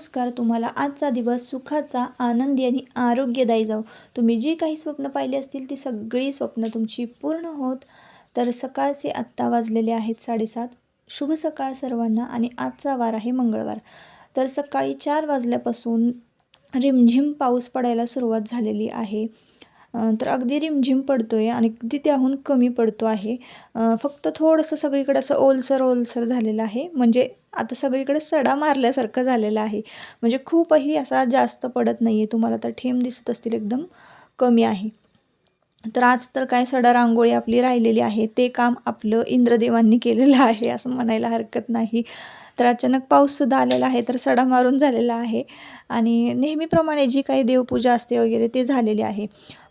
नमस्कार तुम्हाला आजचा दिवस सुखाचा आनंदी आणि आरोग्यदायी जाऊ तुम्ही जी काही स्वप्न पाहिली असतील ती सगळी स्वप्न तुमची पूर्ण होत. तर सकाळचे आत्ता वाजलेले आहेत साडेसात. शुभ सकाळ सर्वांना आणि आजचा वार आहे मंगळवार. तर सकाळी चार वाजल्यापासून रिमझिम पाऊस पडायला सुरुवात झालेली आहे. तर अगदी रिमझिम पडतो आहे आणि अगदी त्याहून कमी पडतो आहे. फक्त थोडंसं सगळीकडे असं ओलसर ओलसर झालेलं आहे. म्हणजे आता सगळीकडे सडा मारल्यासारखं झालेलं आहे. म्हणजे खूपही असा जास्त पडत नाही आहे तुम्हाला तर थेंब दिसत असतील एकदम कमी आहे. तर आज तर काय सडा रांगोळी आपली राहिलेली आहे. ते काम आपलं इंद्रदेवांनी केलेलं आहे असं म्हणायला हरकत नाही. तर अचानक पाऊससुद्धा आलेला आहे तर सडा मारून झालेला आहे आणि नेहमीप्रमाणे जी काही देवपूजा असते वगैरे ते झालेली आहे.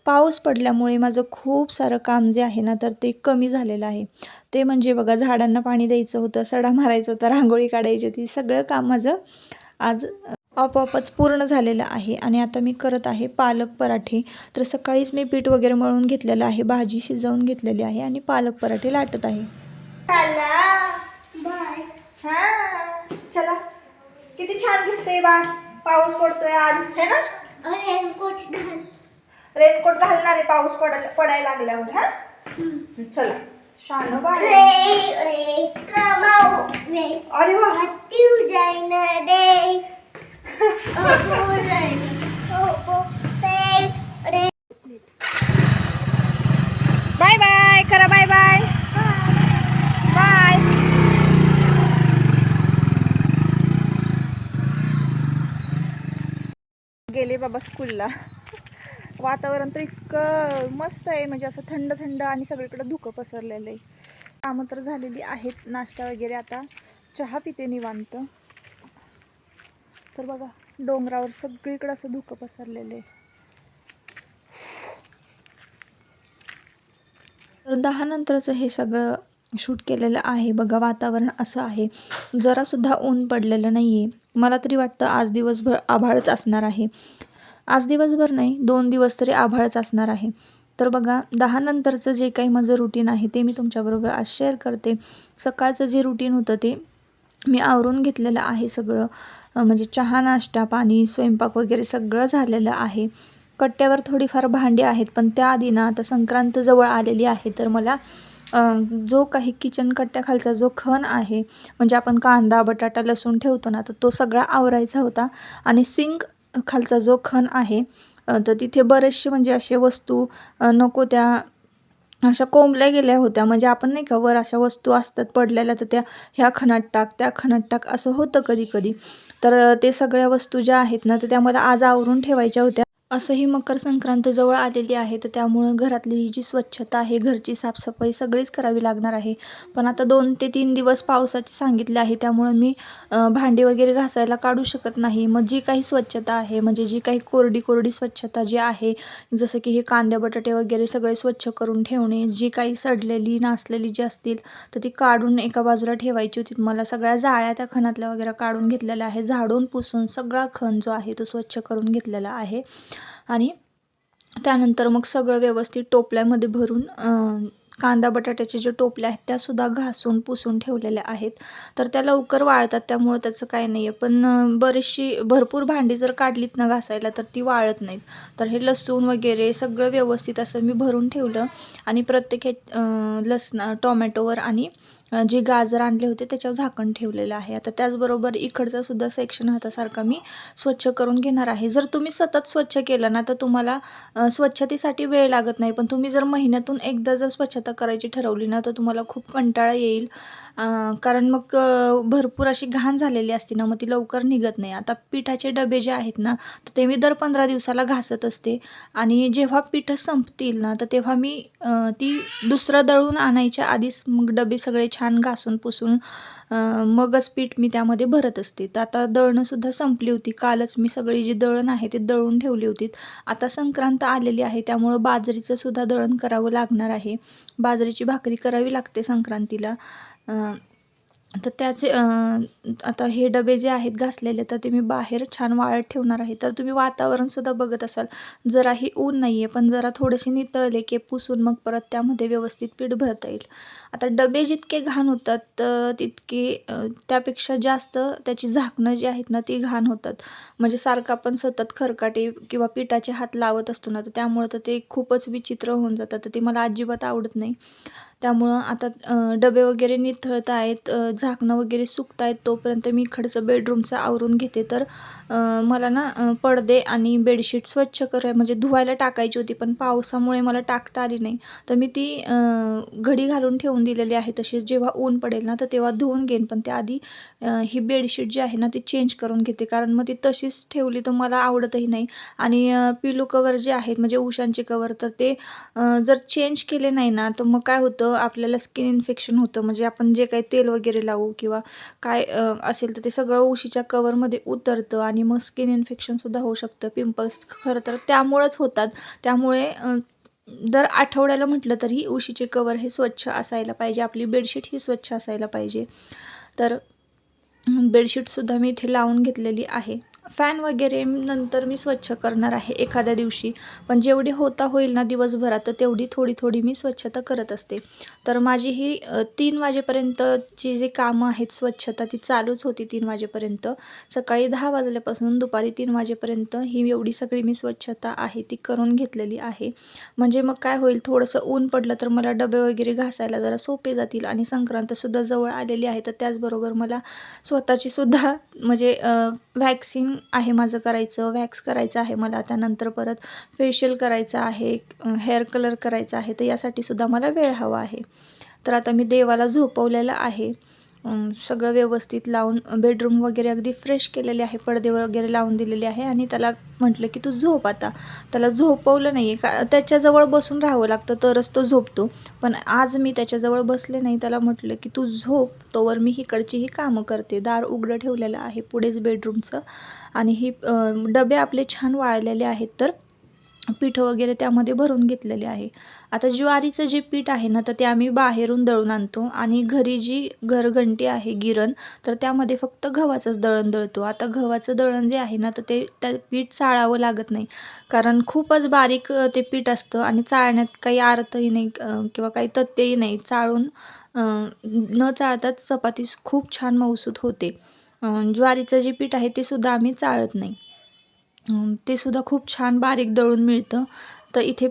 पाऊस पडल्यामुळे माझं खूप सारं काम जे आहे ना तर ते कमी झालेलं आहे. ते म्हणजे बघा झाडांना पाणी द्यायचं होतं सडा मारायचं होतं रांगोळी काढायची होती सगळं काम माझं आज आपोआपच पूर्ण झालेलं आहे आणि आता मी करत आहे पालक पराठे. तर सकाळीच मी पीठ वगैरे मळून घेतलेलं आहे भाजी शिजवून घेतलेली आहे आणि पालक पराठे लाटत आहे. हा चला। किती छान दिसतंय बाळ पाऊस पडतोय आज है ना? रेनकोट घालणार आहे पाऊस पडायला पडायला लागल्यावर हा? चला शान बाळ. अरे वा. बाय बाय करा बाय बाय. गेले बाबा स्कूलला वातावरण तर इतकं मस्त आहे म्हणजे असं थंड थंड आणि सगळीकडे धुकं पसरलेलं आहे. कामं तर झालेली आहेत नाश्ता वगैरे आता. चहा पिते निवांत. तर बघा डोंगरावर सगळीकडे असं धुकं पसरलेलं आहे. तर दहा नंतरचं हे सगळं शूट केलेलं आहे. बघा वातावरण असं आहे. जरासुद्धा ऊन पडलेलं नाही आहे मला तरी वाटतं आज दिवसभर आभाळच असणार आहे. आज दिवसभर नाही दोन दिवस तरी आभाळच असणार आहे. तर बघा दहा नंतरचं जे काही माझं रुटीन आहे ते मी तुमच्याबरोबर आज शेअर करते. सकाळचं जे रुटीन होतं ते मी आवरून घेतलेलं आहे सगळं. म्हणजे चहा नाश्ता पाणी स्वयंपाक वगैरे सगळं झालेलं आहे. कट्ट्यावर थोडीफार भांडी आहेत पण त्याआधी ना आता संक्रांत जवळ आलेली आहे तर मला जो काही किचन कट्ट्याखालचा जो खण आहे म्हणजे आपण कांदा बटाटा लसूण ठेवतो ना तर तो सगळा आवरायचा होता. आणि सिंक खालचा जो खण आहे तर तिथे बरेचसे म्हणजे असे वस्तू नको त्या अशा कोंबल्या गेल्या होत्या. म्हणजे आपण नाही का वर अशा वस्तू असतात पडलेल्या तर त्या ह्या खणात टाक त्या खणात टाक असं होतं कधी कधी. तर ते सगळ्या वस्तू ज्या आहेत ना तर त्या मला आज आवरून ठेवायच्या होत्या. असंही मकर संक्रांत जवळ आलेली आहे तर त्यामुळं घरातली ही जी स्वच्छता आहे घरची साफसफाई सगळीच करावी लागणार आहे. पण आता दोन ते तीन दिवस पावसाचे सांगितले आहे त्यामुळं मी भांडी वगैरे घासायला काढू शकत नाही. मग जी काही स्वच्छता आहे म्हणजे जी काही कोरडी कोरडी स्वच्छता जी आहे जसं की हे कांदे बटाटे वगैरे सगळे स्वच्छ करून ठेवणे जी काही सडलेली नासलेली जी असतील तर ती काढून एका बाजूला ठेवायची होती. मला सगळ्या जाळ्या त्या खणातल्या वगैरे काढून घेतलेल्या आहे झाडून पुसून सगळा खण जो आहे तो स्वच्छ करून घेतलेला आहे. आणि त्यानंतर मग सगळं व्यवस्थित टोपल्यामध्ये भरून कांदा बटाट्याचे जे टोपल्या आहेत त्यासुद्धा घासून पुसून ठेवलेल्या आहेत. तर त्या लवकर वाळतात त्यामुळं त्याचं काय नाही आहे पण बरीचशी भरपूर भांडी जर काढलीत ना घासायला तर ती वाळत नाहीत. तर हे लसूण वगैरे सगळं व्यवस्थित असं मी भरून ठेवलं. आणि प्रत्येक हे अं, लसणा टोमॅटोवर आणि जे गाजर आणले होते त्याच्यावर झाकण ठेवलेलं आहे. आता त्याचबरोबर इकडचा सुद्धा सेक्शन हातासारखा मी स्वच्छ करून घेणार आहे. जर तुम्ही सतत स्वच्छ केलं ना तर तुम्हाला स्वच्छतेसाठी वेळ लागत नाही. पण तुम्ही जर महिन्यातून एकदा जर स्वच्छता करायची ठरवली ना तर तुम्हाला खूप कंटाळा येईल. कारण मग भरपूर अशी घाण झालेली असते ना मग ती लवकर निघत नाही. आता पिठाचे डबे जे आहेत ना तर ते मी दर पंधरा दिवसाला घासत असते. आणि जेव्हा पिठं संपतील ना तर तेव्हा मी ती दुसरं दळून आणायच्या आधीच मग डबे सगळे छान घासून पुसून मगच पीठ मी त्यामध्ये भरत असते. तर आता दळणंसुद्धा संपली होती. कालच मी सगळी जी दळण आहे ते दळून ठेवली होती. आता संक्रांत आलेली आहे त्यामुळं बाजरीचं सुद्धा दळण करावं लागणार आहे. बाजरीची भाकरी करावी लागते संक्रांतीला. तर त्याचे आता हे डबे जे आहेत घासलेले तर ते मी बाहेर छान वाळत ठेवणार आहे. तर तुम्ही वातावरणसुद्धा बघत असाल. जराही ऊन नाही आहे पण जरा थोडेसे नितळले की पुसून मग परत त्यामध्ये व्यवस्थित पीठ भरता येईल. आता डबे जितके घाण होतात तर तितके त्यापेक्षा जास्त त्याची झाकणं जी आहेत ना ती घाण होतात. म्हणजे सारखं आपण सतत खरकाटे किंवा पिठाचे हात लावत असतो ना तर त्यामुळं तर ते खूपच विचित्र होऊन जातात. तर ते मला अजिबात आवडत नाही. त्यामुळं आता डबे वगैरे निथळत आहेत झाकणं वगैरे सुकत आहेत तोपर्यंत मी इकडचं बेडरूमचं आवरून घेते. तर मला ना पडदे आणि बेडशीट स्वच्छ कराय म्हणजे धुवायला टाकायची होती पण पावसामुळे मला टाकता आली नाही. तर मी ती घडी घालून ठेवून दिलेली आहे. तशीच जेव्हा ऊन पडेल ना तर तेव्हा धुवून घेईन. पण त्याआधी ही बेडशीट जी आहे ना ती चेंज करून घेते. कारण मग ती तशीच ठेवली तर मला आवडतही नाही. आणि पिलू कवर जे आहेत म्हणजे उशांचे कवर तर ते जर चेंज केले नाही ना तर मग काय होतं आपल्याला स्किन इन्फेक्शन होतं. म्हणजे आपण जे काही तेल वगैरे लावू किंवा काय असेल तर ते सगळं उशीच्या कवरमध्ये उतरतं आणि मग स्किन इन्फेक्शनसुद्धा होऊ शकतं. पिंपल्स खरं तर त्यामुळंच होतात. त्यामुळे दर आठवड्याला म्हटलं तरी उशीचे कवर हे स्वच्छ असायला पाहिजे. आपली बेडशीट ही स्वच्छ असायला पाहिजे. तर बेडशीटसुद्धा मी इथे लावून घेतलेली आहे. फॅन वगैरे नंतर मी स्वच्छ करणार आहे एखाद्या दिवशी. पण जेवढी होता होईल ना दिवसभरात तर तेवढी थोडी थोडी मी स्वच्छता करत असते. तर माझी ही तीन वाजेपर्यंतची जी कामं आहेत स्वच्छता ती चालूच होती तीन वाजेपर्यंत. सकाळी दहा वाजल्यापासून दुपारी तीन वाजेपर्यंत ही एवढी सगळी मी स्वच्छता आहे ती करून घेतलेली आहे. म्हणजे मग काय होईल थोडंसं ऊन पडलं तर मला डबे वगैरे घासायला जरा सोपे जातील आणि संक्रांतसुद्धा जवळ आलेली आहे तर त्याचबरोबर मला स्वतःची सुद्धा म्हणजे व्हॅक्सिन आहे माझं करायचं वॅक्स करायचं आहे मला त्यानंतर परत फेशियल करायचं आहे हेअर कलर करायचा आहे तर यासाठी सुद्धा मला वेळ हवा आहे. तर आता मी देवाला झोपवलेलं आहे. सगळं व्यवस्थित लावून बेडरूम वगैरे अगदी फ्रेश केलेले आहे पडदे वगैरे लावून दिलेले आहे आणि त्याला म्हटलं की तू झोप आता. त्याला झोपवलं नाही आहे का त्याच्याजवळ बसून राहावं लागतं तरच तो झोपतो. पण आज मी त्याच्याजवळ बसले नाही त्याला म्हटलं की तू झोप तोवर मी इकडची ही कामं करते. दार उघडं ठेवलेलं आहे पुढेच बेडरूमचं आणि ही डबे आपले छान वाळलेले आहेत तर पीठ वगैरे त्यामध्ये भरून घेतलेले आहे. आता ज्वारीचं जे पीठ आहे ना तर ते आम्ही बाहेरून दळून आणतो आणि घरी जी घरघंटी आहे गिरण तर त्यामध्ये फक्त गव्हाचंच दळण दळतो. आता गव्हाचं दळण जे आहे ना तर ते त्या पीठ चाळावं लागत नाही. कारण खूपच बारीक ते पीठ असतं आणि चाळण्यात काही अर्थही नाही किंवा काही तथ्यही नाही. चाळून न चाळताच चपाती खूप छान मऊसूत होते. ज्वारीचं जे पीठ आहे ते सुद्धा आम्ही चाळत नाही. ते सुद्धा खूप छान बारीक दळून मिळतं. तर इथे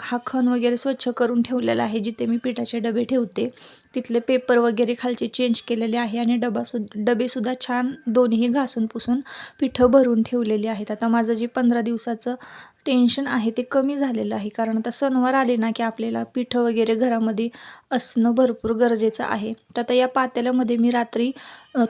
हा खण वगैरे स्वच्छ करून ठेवलेला आहे जिथे मी पिठाचे डबे ठेवते. तिथले पेपर वगैरे खालचे चेंज केलेले आहे आणि डबा सु डबेसुद्धा छान दोन्ही घासून पुसून पिठं भरून ठेवलेली आहेत. आता माझं जे पंधरा दिवसाचं टेन्शन आहे ते कमी झालेलं आहे. कारण आता सणवार आले ना की आपल्याला पिठं वगैरे घरामध्ये असणं भरपूर गरजेचं आहे. तर आता या पातेल्यामध्ये मी रात्री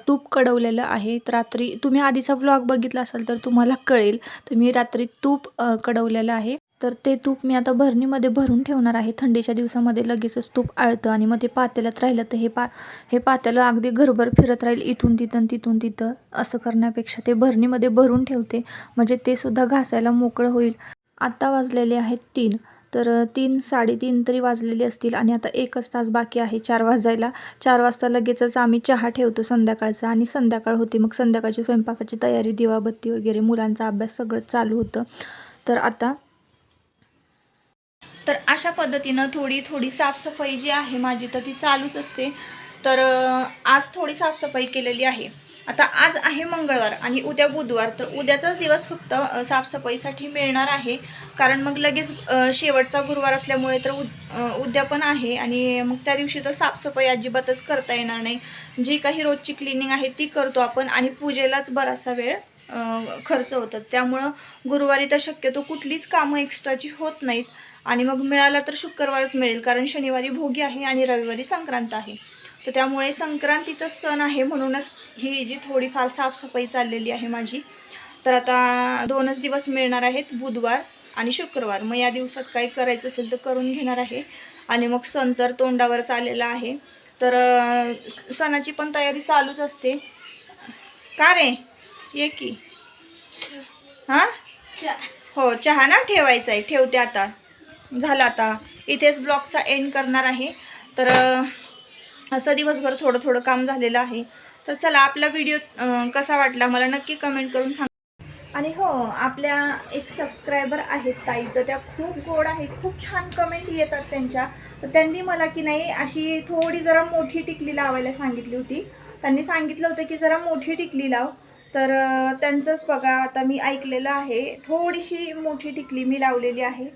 तूप कडवलेलं आहे. तर रात्री तुम्ही आधीचा व्लॉग बघितला असाल तर तुम्हाला कळेल. तर मी रात्री तूप कडवलेलं आहे. तर ते तूप मी आता भरणीमध्ये भरून ठेवणार आहे. थंडीच्या दिवसामध्ये लगेचच तूप आळतं आणि मग ते पातेल्यात राहिलं तर हे पा हे पातेलं अगदी घरभर फिरत राहील इथून तिथं तिथून तिथं. असं करण्यापेक्षा ते भरणीमध्ये भरून ठेवते. म्हणजे ते सुद्धा घासायला मोकळं होईल. आत्ता वाजलेले आहेत तीन. तर तीन साडेतीन तरी वाजलेले असतील आणि आता एकच तास बाकी आहे चार वाजायला. चार वाजता लगेचच आम्ही चहा ठेवतो संध्याकाळचा आणि संध्याकाळ होते. मग संध्याकाळची स्वयंपाकाची तयारी दिवाबत्ती वगैरे मुलांचा अभ्यास सगळं चालू होतं. तर आता तर अशा पद्धतीनं थोडी थोडी साफसफाई जी आहे माझी तर ती चालूच असते. तर आज थोडी साफसफाई केलेली आहे. आता आज आहे मंगळवार आणि उद्या बुधवार तर उद्याचाच दिवस फक्त साफसफाईसाठी मिळणार आहे. कारण मग लगेच शेवटचा गुरुवार असल्यामुळे तर उद उद्या पण आहे आणि मग त्या दिवशी तर साफसफाई अजिबातच करता येणार नाही. जी काही रोजची क्लिनिंग आहे ती करतो आपण आणि पूजेलाच बराचसा वेळ खर्च होतात. त्यामुळं गुरुवारी तर शक्यतो कुठलीच कामं एक्स्ट्राची होत नाहीत. आणि मग मिळाला तर शुक्रवारच मिळेल कारण शनिवारी भोगी आहे आणि रविवारी संक्रांत आहे. तर त्यामुळे संक्रांतीचा सण आहे म्हणूनच ही जी थोडीफार साफसफाई चाललेली आहे माझी. तर आता दोनच दिवस मिळणार आहेत बुधवार आणि शुक्रवार. मग या दिवसात काही करायचं असेल तर करून घेणार आहे. आणि मग सण तर तोंडावरच आलेला आहे. तर सणाची पण तयारी चालूच असते. का रे? ये की. हां? हो चहा ना ठेवायचा आहे. ठेवते आता. झालं आता. इथेच ब्लॉगचा एंड करणार आहे. तर असं दिवसभर थोडं थोडं काम झालेलं आहे. तर चला आपला व्हिडिओ कसा वाटला मला नक्की कमेंट करून सांग. आणि हो आपल्या एक सबस्क्रायबर आहेत ताई. तर त्या खूप गोड आहेत. खूप छान कमेंट येतात त्यांच्या. तर त्यांनी मला की नाही अशी थोडी जरा मोठी टिकली लावायला सांगितली होती. त्यांनी सांगितलं होतं की जरा मोठी टिकली लाव. तर त्यांचंच बघा आता मी ऐकलेलं आहे. थोडीशी मोठी टिकली मी लावलेली आहे.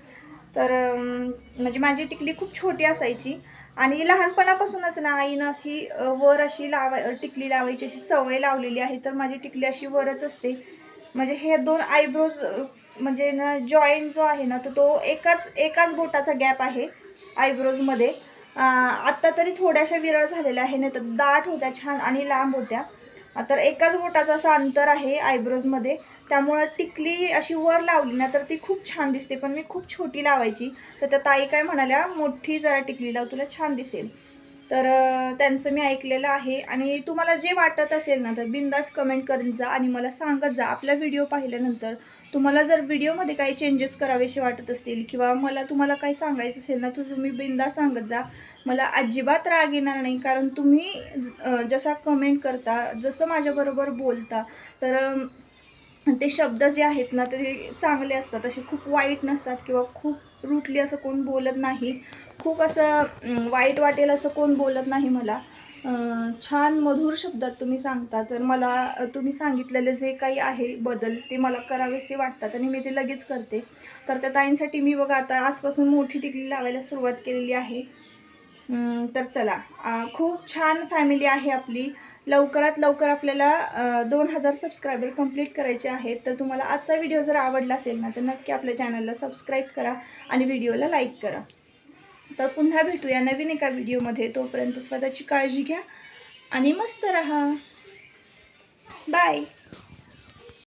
तर म्हणजे माझी टिकली खूप छोटी असायची. आणि लहानपणापासूनच ना आईनं अशी वर अशी लावाय टिकली लावायची अशी सवय लावलेली आहे. तर माझी टिकली अशी वरच असते. म्हणजे हे दोन आयब्रोज म्हणजे ना जॉईंट जो आहे ना तर तो एकाच एकाच बोटाचा गॅप आहे आयब्रोजमध्ये. आत्ता तरी थोड्याशा विरळ झालेल्या आहे नाही तर दाट होत्या छान आणि लांब होत्या. तर एकाच बोटाचं असं अंतर आहे आयब्रोजमध्ये त्यामुळं टिकली अशी वर लावली ना तर ती खूप छान दिसते. पण मी खूप छोटी लावायची. तर त्या ताई काय म्हणाल्या मोठी जरा टिकली लाव तुला छान दिसेल. तर त्यांचं मी ऐकलेलं आहे. आणि तुम्हाला जे वाटत असेल ना तर बिंदास कमेंट करत जा आणि मला सांगत जा. आपला व्हिडिओ पाहिल्यानंतर तुम्हाला जर व्हिडिओमध्ये काही चेंजेस करावेसे वाटत असतील किंवा मला तुम्हाला काही सांगायचं असेल ना तर तुम्ही बिंदास सांगत जा. मला अजिबात राग येणार नाही कारण तुम्ही जसा कमेंट करता जसं माझ्याबरोबर बोलता तर ते शब्द जे आहेत ना ते चांगले असतात. असे खूप वाईट नसतात किंवा खूप रुटली असं कोण बोलत नाही. खूप असं वाईट वाटेल असं कोण बोलत नाही मला. छान मधुर शब्दात तुम्ही सांगता. तर मला तुम्ही सांगितलेले जे काही आहे बदल ते मला करावेसे वाटतात आणि मी ते लगेच करते. तर त्या ताईंसाठी मी बघा आता आजपासून मोठी टिकली लावायला सुरुवात केलेली आहे. तर चला. खूप छान फॅमिली आहे आपली. लवकरात लवकर आपल्याला दोन हजार सबस्क्रायबर कंप्लीट करायचे आहेत. तर तुम्हाला आजचा व्हिडिओ जर आवडला असेल ना तर नक्की आपल्या चॅनलला सबस्क्राईब करा आणि व्हिडिओला लाईक करा. तर पुन्हा भेटूया नवीन एका व्हिडिओमध्ये तोपर्यंत स्वतःची काळजी घ्या आणि मस्त राहा. बाय